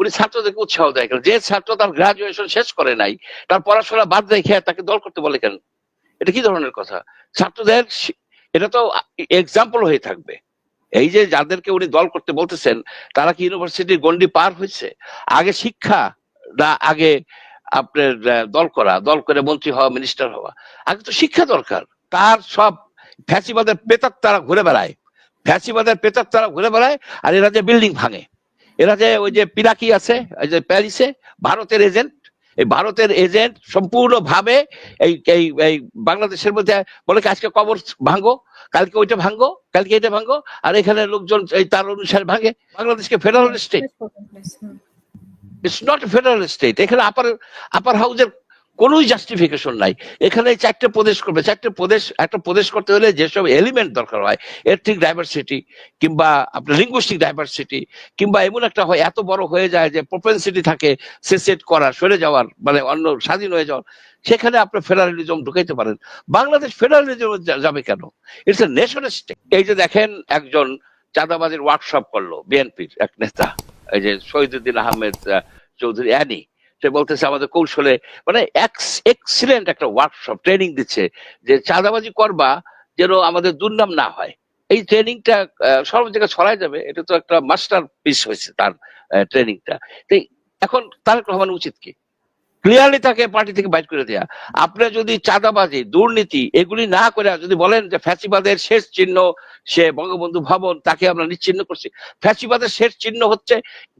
উনি ছাত্রদেরকে উৎসাহ দেয় কেন? যে ছাত্র তার গ্রাজুয়েশন শেষ করে নাই, তার পড়াশোনা বাদ রেখে তাকে দল করতে বলে কেন? এটা কি ধরনের কথা? ছাত্রদের এটা তো এক্সাম্পল হয়ে থাকবে। এই যে যাদেরকে উনি দল করতে বলতেছেন, তারা কি ইউনিভার্সিটির গন্ডি পার হয়েছে? আগে শিক্ষা না, আগে আপনার দল করা, দল করে মন্ত্রী হওয়া মিনিস্টার হওয়া। আগে তো শিক্ষা দরকার। তার সব ফ্যাসিবাদের পেতার তারা ঘুরে বেড়ায়। ফ্যাসিবাদের পেতার তারা ঘুরে বেড়ায় আর এরা যে বিল্ডিং ভাঙে। এরা যে ওই যে পিরাকি আছে ওই যে প্যারিসে ভারতের এজেন্ট এই ভারতের এজেন্ট সম্পূর্ণভাবে এই এই এই বাংলাদেশের মধ্যে বলে আজকে কবর ভাঙ্গো কালকে ওইটা ভাঙ্গো কালকে এটা ভাঙ্গো আর এখানে লোকজন এই তার অনুসারে ভাঙে। বাংলাদেশকে federal state. It's not federal state এখানে আপার আপার হাউসের কোনো জাস্টিফিকেশন নাই। এখানে চারটে প্রদেশ করবে। চারটে প্রদেশ, একটা প্রদেশ করতে হলে যেসব এলিমেন্ট দরকার হয় এথনিক ডাইভার্সিটি কিংবা আপনার লিঙ্গুইস্টিক ডাইভার্সিটি কিংবা এমন একটা হয়, এত বড় হয়ে যায় যে প্রপেন্সিটি থাকে সেসেট করা, সরে যাওয়ার মানে অন্য স্বাধীন হয়ে যাওয়ার। সেখানে আপনার ফেডারেলিজম ঢুকাইতে পারেন। বাংলাদেশ ফেডারেলিজম যাবে কেন? ইটস এ নেশন স্টেট এই যে দেখেন, একজন চাঁদাবাজির ওয়ার্কশপ করল বিএনপির এক নেতা, এই যে শহীদুদ্দিন আহমেদ চৌধুরী, অ্যানি। সে বলতেছে, আমাদের কৌশলে মানে এক্সিলেন্ট একটা ওয়ার্কশপ ট্রেনিং দিচ্ছে, যে চাঁদাবাজি করবা যেন আমাদের দুর্নাম না হয়। এই ট্রেনিংটা সব জায়গায় ছড়াই যাবে, এটা তো একটা মাস্টার পিস হয়েছে তার ট্রেনিংটা এখন তারেক রহমান উচিত কি? ক্লিয়ারলি তাকে পার্টি থেকে বাইট করে দেয়া। আপনি যদি চাঁদাবাজি, দুর্নীতি এগুলি না করে যদি বলেন যে ফ্যাসিবাদের শেষ চিহ্ন সে বঙ্গবন্ধু ভবন, তাকে আমরা নিশ্চিহ্ন করছি। ফ্যাসিবাদের শেষ চিহ্ন হচ্ছে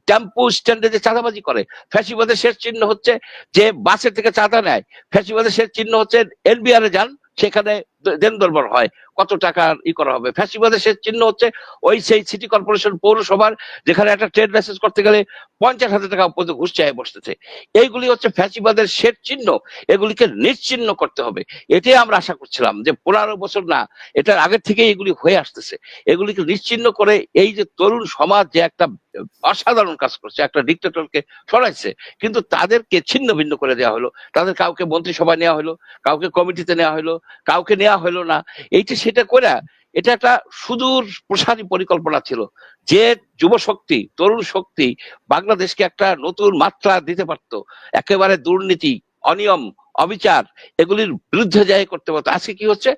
টেম্পু স্ট্যান্ডে যে চাঁদাবাজি করে। ফ্যাসিবাদের শেষ চিহ্ন হচ্ছে যে বাসের থেকে চাঁদা নেয়। ফ্যাসিবাদের শেষ চিহ্ন হচ্ছে এনবিআর এ যান, সেখানে দেন দরবার হয়, কত টাকা ই করা হবে। ফ্যাসিবাদের শেষ চিহ্ন হচ্ছে ওই সেই সিটি কর্পোরেশন পৌরসভার যেখানে একটা ট্রেড লাইসেন্স করতে গেলে পঞ্চাশ হাজার টাকা পর্যন্ত ঘুষ চায় বসতেছে। এইগুলি হচ্ছে ফ্যাসিবাদের শেষ চিহ্ন, এগুলিকে নিশ্চিহ্ন করতে হবে। এটাই আমরা আশা করছিলাম যে পনেরো বছর না, এটার আগের থেকে এগুলি হয়ে আসতেছে। এগুলিকে নিশ্চিহ্ন করে এই যে তরুণ সমাজ যে একটা অসাধারণ কাজ করছে, একটা ডিক্টেটরকে সরাইছে, কিন্তু তাদেরকে ছিন্ন ভিন্ন করে দেওয়া হলো। তাদের কাউকে মন্ত্রিসভায় নেওয়া হলো, কাউকে কমিটিতে নেওয়া হলো, কাউকে নেওয়া হলো না। এইটা সেটা করে এটা একটা সুদূর প্রসারী পরিকল্পনা ছিল যে যুব শক্তি, তরুণ শক্তি বাংলাদেশকে একটা নতুন মাত্রা দিতে পারতো। একেবারে দুর্নীতি, অনিয়ম, অবিচার এগুলির বিরুদ্ধে যায় করতে পারতো। আজকে কি হচ্ছে?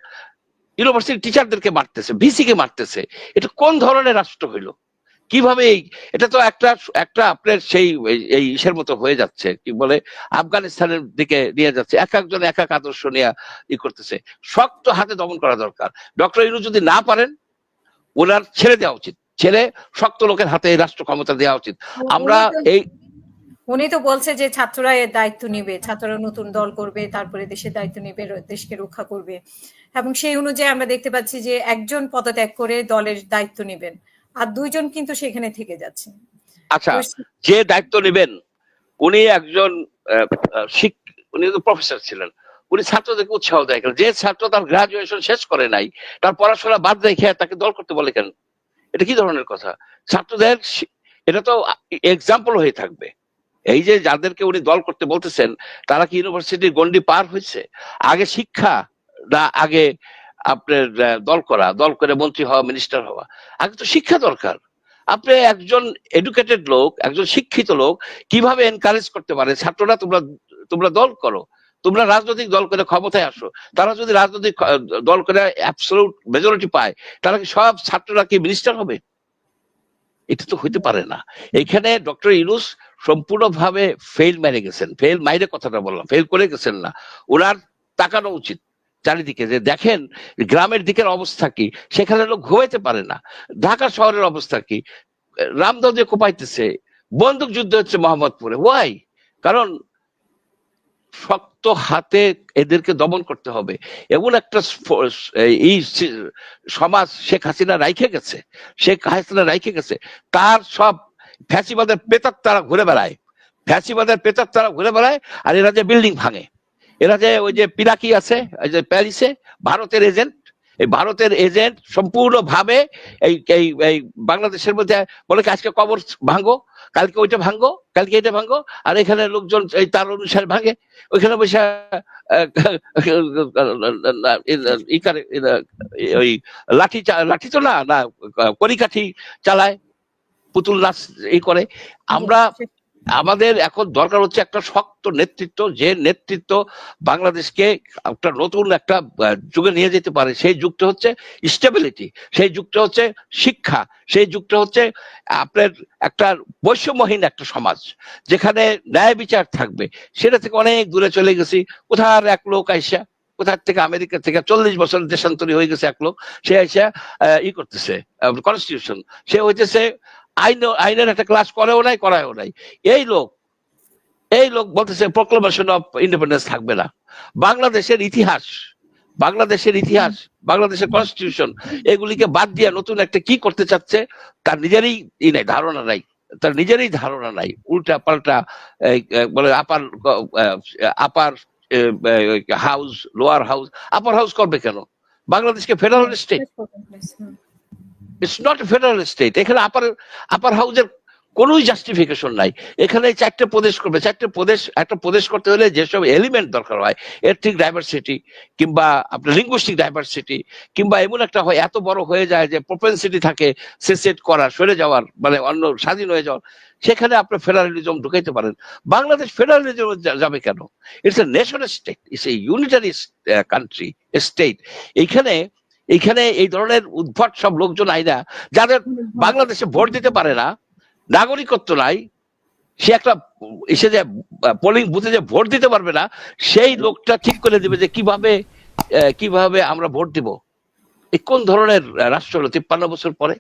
ইউনিভার্সিটি টিচারদেরকে মারতেছে ভিসি কে মারতেছে। এটা কোন ধরনের রাষ্ট্র হইল? কীভাবে এটা তো একটা একটা আপনার সেই এই- ইসের মতো হয়ে যাচ্ছে কি বলে আফগানিস্তানের দিকে নিয়ে যাচ্ছে এক একজন এক এক আদর্শ নিয়ে ই করতেছে। শক্ত হাতে দমন করা দরকার। ডক্টর ইনু যদি না পারেন ওনার ছেড়ে দেওয়া উচিত। ছেড়ে শক্ত লোকের হাতে রাষ্ট্র ক্ষমতা দেওয়া উচিত। আমরা এই উনি তো বলছে যে ছাত্ররা এর দায়িত্ব নেবে ছাত্ররা নতুন দল করবে তারপরে দেশের দায়িত্ব নেবে দেশকে রক্ষা করবে। এবং সেই অনুযায়ী আমরা দেখতে পাচ্ছি যে একজন পদত্যাগ করে দলের দায়িত্ব নেবেন। আর দুইজন কিন্তু সেখানে থেকে যাচ্ছে। আচ্ছা যে দায়িত্ব নেবেন উনি একজন শিক- উনি প্রফেসর ছিলেন। উনি ছাত্রদেরকে উৎসাহ দেয় কেন? যে ছাত্র তার গ্রাজুয়েশন শেষ করে নাই তার পড়াশোনা বাদ রেখে তাকে দল করতে বলে কেন? এটা কি ধরনের কথা? ছাত্রদের এটা তো এক্সাম্পল হয়ে থাকবে। এই যে যাদেরকে উনি দল করতে বলতেছেন তারা কি ইউনিভার্সিটির গন্ডি পার হয়েছে? আগে শিক্ষা না আগে আপনার দল করা, দল করে মন্ত্রী হওয়া মিনিস্টার হওয়া। আগে তো শিক্ষা দরকার। আপনি একজন এডুকেটেড লোক, একজন শিক্ষিত লোক, কীভাবে এনকারেজ করতে পারে ছাত্ররা তোমরা তোমরা দল করো। তোমরা রাজনৈতিক দল করে ক্ষমতায় আসো। তারা যদি রাজনৈতিক দল করে অ্যাবসলুট মেজরিটি পায়, তারা কি সব ছাত্ররা কি মিনিস্টার হবে? এটা তো হইতে পারে না। এখানে ডক্টর ইউনুস সম্পূর্ণভাবে ফেল মেরে গেছেন। ফেল মাইরে কথাটা বললাম। ফেল করে গেছেন না। ওনার তাকানো উচিত। চারিদিকে যে দেখেন গ্রামের দিকের অবস্থা কি? সেখানে লোক ঘুমাইতে পারে না। ঢাকা শহরের অবস্থা কি? রামদে কোপাইতেছে, বন্দুক যুদ্ধ হচ্ছে মোহাম্মদপুরে। ওয়াই কারণ শক্ত হাতে এদেরকে দমন করতে হবে। এমন একটা এই সমাজ শেখ হাসিনা রাইখে গেছে। শেখ হাসিনা রাইখে গেছে। তার সব ফ্যাসিবাদের পেতার তারা ঘুরে বেড়ায়। ফ্যাসিবাদের পেতার তারা ঘুরে বেড়ায় আর এরা যে বিল্ডিং ভাঙে। এরা যে ওই যে পিরাকি আছে যে প্যারিসে, ভারতের এজেন্ট, এই ভারতের এজেন্ট সম্পূর্ণ ভাবে এই এই বাংলাদেশের মধ্যে বলে আজকে কবর ভাঙ্গো কালকে ওইটা ভাঙ্গো কালকে এটা ভাঙ্গো আর এখানে লোকজন এই তার অনুসারে ভাঙে। ওইখানে বসে ওই লাঠি লাঠি তো না না, করিকাঠি চালায়, পুতুল নাচ এই করে। আমরা আমাদের এখন দরকার হচ্ছে একটা শক্ত নেতৃত্ব, যে নেতৃত্ব বাংলাদেশকে একটা নতুন একটা যুগে নিয়ে যেতে পারে, সেই যুগটা হচ্ছে স্টেবিলিটি সেই যুগটা হচ্ছে শিক্ষা, সেই যুগটা হচ্ছে আপনার একটা বৈষম্যহীন একটা সমাজ, যেখানে ন্যায় বিচার থাকবে। সেটা থেকে অনেক দূরে চলে গেছি। কোথার এক লোক আইসা, কোথার থেকে আমেরিকা থেকে চল্লিশ বছর দেশান্তরী হয়ে গেছে এক লোক, সে আইসা ই করতেছে কনস্টিটিউশন সে হইতেছে আইন, আইনের একটা ক্লাস করেও নাই, করায়ও নাই। এই লোক এই লোক বলতেছে প্রক্লামেশন অফ ইন্ডিপেন্ডেন্স থাকবে না। বাংলাদেশের ইতিহাস বাংলাদেশের ইতিহাস, বাংলাদেশের কনস্টিটিউশন এগুলিকে বাদ দিয়ে নতুন একটা কি করতে চাচ্ছে, তার নিজেরই ই নাই, ধারণা নাই। তার নিজেরই ধারণা নাই। উল্টা পাল্টা বলে upper upper house lower house upper house করবে কেন? বাংলাদেশকে federal state hmm. It's not federal state এখানে আপার আপার হাউজের কোনো জাস্টিফিকেশন নাই। এখানে চারটে প্রদেশ করবে। চারটে প্রদেশ, একটা প্রদেশ করতে হলে যেসব এলিমেন্ট দরকার হয় এথনিক ডাইভার্সিটি কিংবা আপনার লিঙ্গুইস্টিক ডাইভার্সিটি কিংবা এমন একটা হয়, এত বড় হয়ে যায় যে প্রপেন্সিটি থাকে সেসেট করার, সরে যাওয়ার মানে অন্য স্বাধীন হয়ে যাওয়ার। সেখানে আপনি ফেডারেলিজম ঢুকাইতে পারেন। বাংলাদেশ ফেডারেলিজম যাবে কেন? It's a nation state it's a unitary country state এইখানে এইখানে এই ধরনের উদ্ভট সব লোকজন আইনা যাদের বাংলাদেশে ভোট দিতে পারে না, নাগরিকত্ব নাই, সে একটা এসে যে পোলিং বুথে যে ভোট দিতে পারবে না, সেই লোকটা ঠিক করে দিবে যে কীভাবে কীভাবে আমরা ভোট দিব। কোন ধরনের রাষ্ট্র হলো? তিপ্পান্ন বছর পরে